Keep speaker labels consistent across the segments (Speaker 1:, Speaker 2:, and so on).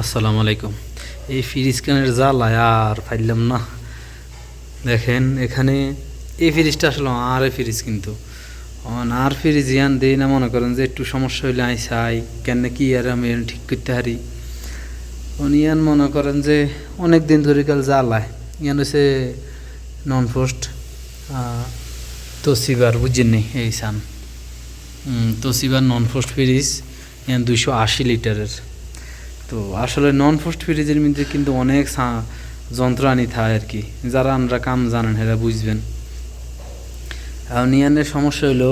Speaker 1: আসসালামু আলাইকুম। এই ফ্রিজ কানের জ্বালায় আর ফাইলাম না। দেখেন, এখানে এই ফ্রিজটা আসলে আর এ ফ্রিজ কিন্তু। আর ফ্রিজ ইয়ান দেই না, মনে করেন যে একটু সমস্যা হইলে আই চাই কেন কি আর আমি ঠিক করতে পারি ইয়ান মনে করেন যে অনেক দিন ধরে কাল জ্বালায় ইয়ান হচ্ছে নন পোস্ট তসিবার বুঝছেন এই সান। তো তসিবার নন পোস্ট ফ্রিজ, ইয়ান দুইশো আশি লিটারের। তো আসলে নন পোস্ট ফ্রিজের মধ্যে কিন্তু অনেক যন্ত্রাণী থাকে আর কি। যারা আমরা কাম জানেন, এরা বুঝবেন। এখন ইয়ানের সমস্যা হইল,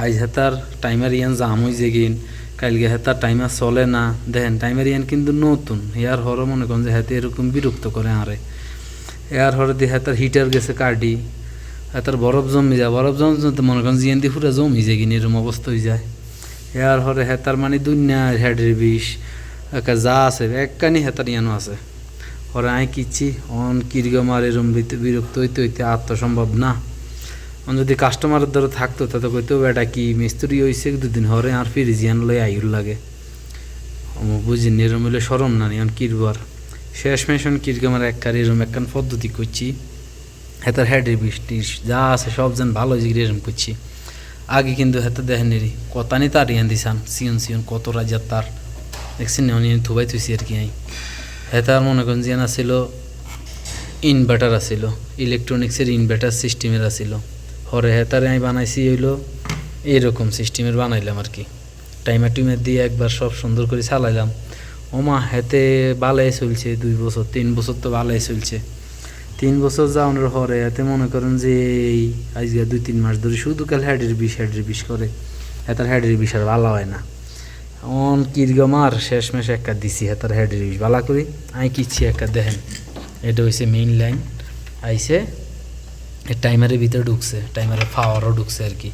Speaker 1: আজ হেতার টাইমার ইয়ান জাম হয়ে যেগিন কালকে হেতার টাইমার চলে না। দেখেন টাইমার ইয়ান কিন্তু নতুন। ইয়ার হরও মনে করেন যে হাতে এরকম বিরক্ত করে আরে। এয়ার হরে দিয়ে হেতার হিটার গেছে কাটি হেতার বরফ জমি যায়। বরফ জমি জমতে মনে করেন জিয়ান দিয়ে পুরো জমি যায় কিনে এরকম অবস্থা হয়ে যায়। এয়ার হরে হেতার মানে দুনিয়া হেডের বিষ। একা যা আছে একখানি হেতার ইয়ানো আছে। হরে আই কিচ্ছি, অন কিরগমার এরম বিরক্ত হইতে হইতে আত্মসম্ভব না। অন যদি কাস্টমারের ধরে থাকতো, তাতে কইতো, বেটা কি মিস্ত্রি হইছে দুদিন হরে, আর ফিরিজ ইয়ান লই আইউর লাগে বুঝি এরম হইলে সরম না নিয়ন কিরবার শেষ মেশন কিরগমার একখান এরম একখান পদ্ধতি করছি। হেতার হেডের বৃষ্টি, যা আছে সব যেন ভালো জিগির এরম করছি। আগে কিন্তু হেতে দেখেন কতানি তার ইয়ান দিছান, সিয়ন সিয়ন কত রাজার তার। দেখছেন উনি থুবাই থুইছি আর কি আই হেতার মনে করেন যে আছিল ইনভার্টার আছিল ইলেকট্রনিক্সের ইনভার্টার সিস্টেমের আছিল। হরে হ্যাঁ হেতারে আমি বানাইছি হইল এইরকম সিস্টেমের বানাইলাম আর কি। টাইমার টুইমার দিয়ে একবার সব সুন্দর করে চালাইলাম। ওমা, হেতে বালাই চলছে দুই বছর, তিন বছর তো বালাই চলছে। তিন বছর যাওয়ানোর পরে এতে মনে করেন যে এই আজকে দুই, তিন মাস ধরে শুধু কাল হেডের বিষ হেডের বিষ করে। হেতার হেডের বিষ আর ভালো হয় না। অন কিরগমার শেষ মেশ একটা দিছি হেতার হেডের বিষ ভালো করি আমি কিচ্ছি একটা দেখেন এটা হয়েছে মেইন লাইন আইসে টাইমারের ভিতরে ঢুকছে টাইমারের পাওয়ারও ঢুকছে আর কি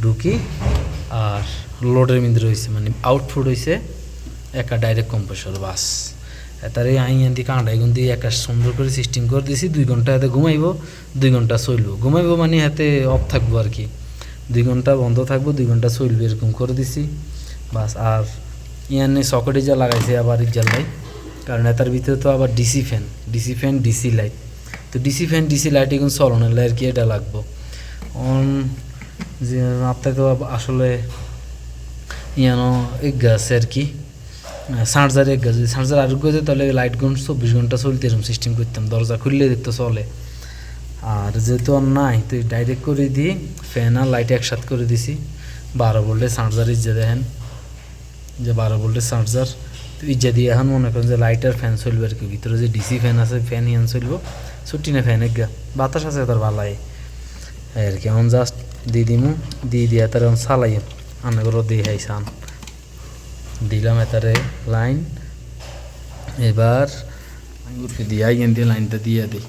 Speaker 1: ঢুকি আর লোডের মধ্যে রয়েছে মানে আউটপুট হয়েছে একা ডাইরেক্ট কম্প্রেসর বাস তারে আই আনদি কাঁটা এগুন দিয়ে একা সুন্দর করে সিস্টেম করে দিছি দুই ঘণ্টা হাতে ঘুমাইব দুই ঘণ্টা চলবো ঘুমাইব মানে হাতে অফ থাকব আর কি দুই ঘণ্টা বন্ধ থাকব দুই ঘণ্টা চলবে এরকম করে দিছি বাস, আর ইয়ানে সকেটে যা লাগাইছে আবার ইজার লাইট কারণ এটার ভিতরে তো আবার DC fan DC fan DC light তো ডিসি ফ্যান ডিসি লাইট এখন চলনের আর কি এটা লাগবো? অন, যে আপনাকে তো আসলে ইয়ানো এক আছে আর কি। সার্জার এক গাছ। যদি চার্জার আর গেছে তাহলে লাইট গুণ চব্বিশ ঘণ্টা চলতে এরকম সিস্টেম করতাম। দরজা খুললে দেখতে চলে। আর যেহেতু আর নাই, তো ডাইরেক্ট করে দিই ফ্যান আর লাইট একসাথে করে দিছি। বারো ভোল্টের সার্জার ইজ্জা দেখেন। যে বারো ভোল্টের চার্জার, তো ইজ্জা দিয়ে এখন মনে করেন যে লাইট আর ফ্যান চলবে আর কি, ভিতরে যে ডিসি ফ্যান আছে ফ্যান ইয়ান চলবো। ছুটি না ফ্যান গা বাতাস আছে তার ভালাই আর কি, এখন জাস্ট দিয়ে দিমু, দিয়ে দিয়ে তার এখন চালাই। আনে করে দিয়ে হাইসান দিলাম এতারে লাইন এবার দিয়ে আইন দিয়ে লাইনটা দিয়ে দিই।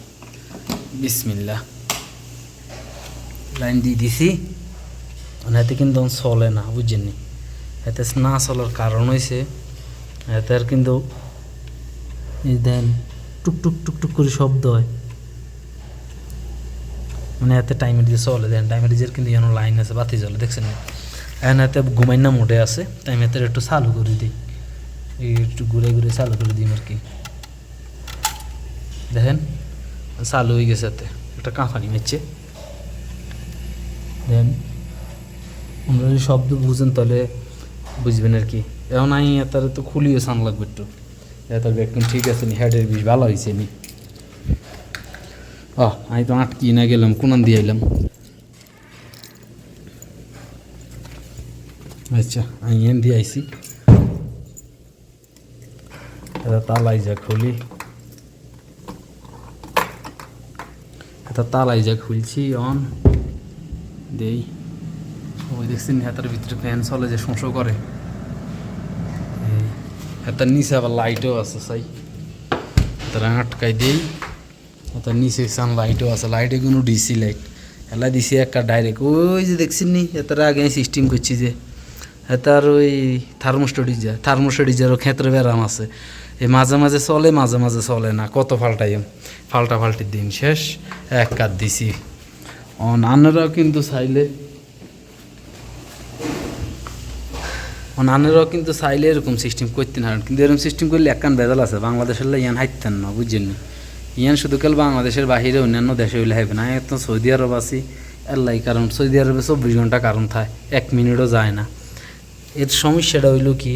Speaker 1: বিসমিল্লা লাইন দিয়ে দিছি। এতে কিন্তু চলে না বুঝছেননি এতে না চলার কারণ হয়েছে এতে আর কিন্তু দেন টুক টুক টুক টুক করে শব্দ হয়। মানে এতে টাইমের দিয়ে চলে, দেন টাইমের দিয়ে কিন্তু যেন লাইন আছে, বাতি জ্বলে, দেখছেন এখন এতে ঘুমাইনা মোটে আছে টাইম এতে একটু চালু করে দিই। একটু ঘুরে ঘুরে চালু করে দিই আর কি। দেখেন, চালু হয়ে গেছে এতে, একটা কাঁফানি মেচ্ছে। দেন আমরা যদি শব্দ বুঝেন তাহলে বুঝবেন আর কি। এখন আমি এতারে তো খুলিও সান লাগবে একটু। এতার একদম ঠিক আছে নি, হেডের বিষ ভালো হয়েছে নি। ও আমি তো আটকি না গেলাম কোনান দিয়ে এলাম আচ্ছা আমি এন দিয়ে এটা তালাই যা খুলি। এটা তালাই যা খুলছি, অন। দেই। ওই দেখছেন হাতার ভিতরে ফ্যান চলে যে শোঁসো করে। হাতার নিচে আবার লাইটও আছে সাই তারা আটকাই দেই। তার নিচে সান লাইটও আছে। লাইটে কোনো ডিসি লাইট এলা দিছি একটা ডাইরেক্ট ওই যে দেখছেন নি এটার আগে সিস্টেম করছি যে এটার ওই থার্মোস্টডিজার থার্মোস্টডিজারও ক্ষেত্রে ব্যারাম আছে। এই মাঝে মাঝে চলে, মাঝে মাঝে চলে না। কত ফাল্টাই ফাল্টা ফাল্টির দিন শেষ, এক কাত দিছি অন আনারাও কিন্তু চাইলে অন্যান্যরাও কিন্তু চাইলে এরকম সিস্টেম করতে না পারেন। কিন্তু এরকম সিস্টেম করলে একখান বেজাল আছে, বাংলাদেশের ইয়ান হাইতেন না, বুঝছেন ইয়ান শুধু কাল বাংলাদেশের বাহিরে অন্যান্য দেশে হইলে হবে না তো সৌদি আরব আছি এল্লাই কারণ সৌদি আরবে চব্বিশ ঘণ্টা কারণ থাকে এক মিনিটও যায় না। এর সমস্যাটা হইল কি,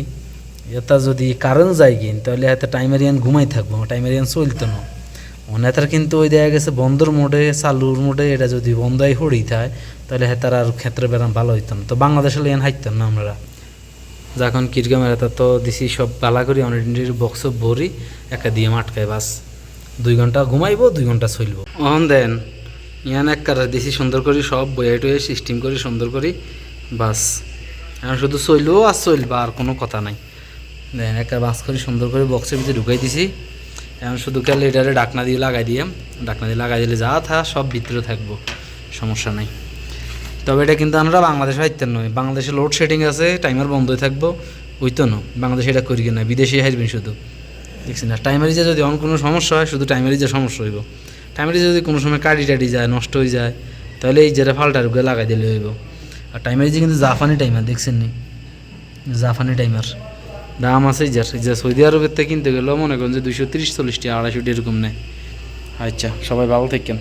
Speaker 1: এটা যদি কারেন্ট যায় কিন তাহলে এত টাইমের ইয়ান ঘুমাই থাকব টাইমের ইয়ান চলতো না। অনেতার কিন্তু ওই দেখা গেছে বন্দর মোডে, চালুর মোডে এটা যদি বন্ধই হড়ি থাকে তাহলে হেতার আর ক্ষেত্রে বেরাম ভালো হইতো না। তো বাংলাদেশে ইয়ান হাইতাম না আমরা। যখন কিরগা মেরাতা তো দিছি সব পালা করি অনেক বক্স ভরি, একা দিয়ে মাটকায় বাস। দুই ঘণ্টা ঘুমাইবো, দুই ঘণ্টা চলবো। অহন দেন, ইয়ান এক কারা দিছি সুন্দর করি, সব বইয়ে টয়ে সিস্টেম করি, সুন্দর করি, বাস। এখন শুধু চলবো আর চলবা, আর কোনো কথা নাই। দেন একটা বাস করে, সুন্দর করে বক্সের ভিতরে ঢুকাই দিছি। এখন শুধু খেলে এটারে ডাকনা দিয়ে লাগাই দিয়ে ডাকনা দিয়ে লাগাই দিলে যা থা, সব ভিতরে থাকব। সমস্যা নাই। তবে এটা কিন্তু আমরা বাংলাদেশে হাইতেন নয়। বাংলাদেশে লোড শেডিং আছে টাইমার বন্ধই থাকব ওই তো না। বাংলাদেশে এটা করি না বিদেশে হাসবেন শুধু। দেখছি না? টাইমারিজে যদি অন কোনো সমস্যা হয়, শুধু টাইমারিজে সমস্যা হইব। টাইমারিজে যদি কোনো সময় কাটি টাটি যায়, নষ্ট হয়ে যায়, তাহলে এই যেটা ফাল্টার উপরে লাগাই দিলে হইব। আর টাইমারিজে কিন্তু জাফানি টাইমার দেখছেন নি? জাফানি টাইমার দাম আছে যার যে সৌদি আরবের থেকে কিনতে গেলেও মনে করেন যে দুইশো তিরিশ চল্লিশটি আড়াইশোটি এরকম নেয়। আচ্ছা সবাই ভালো থাকেন।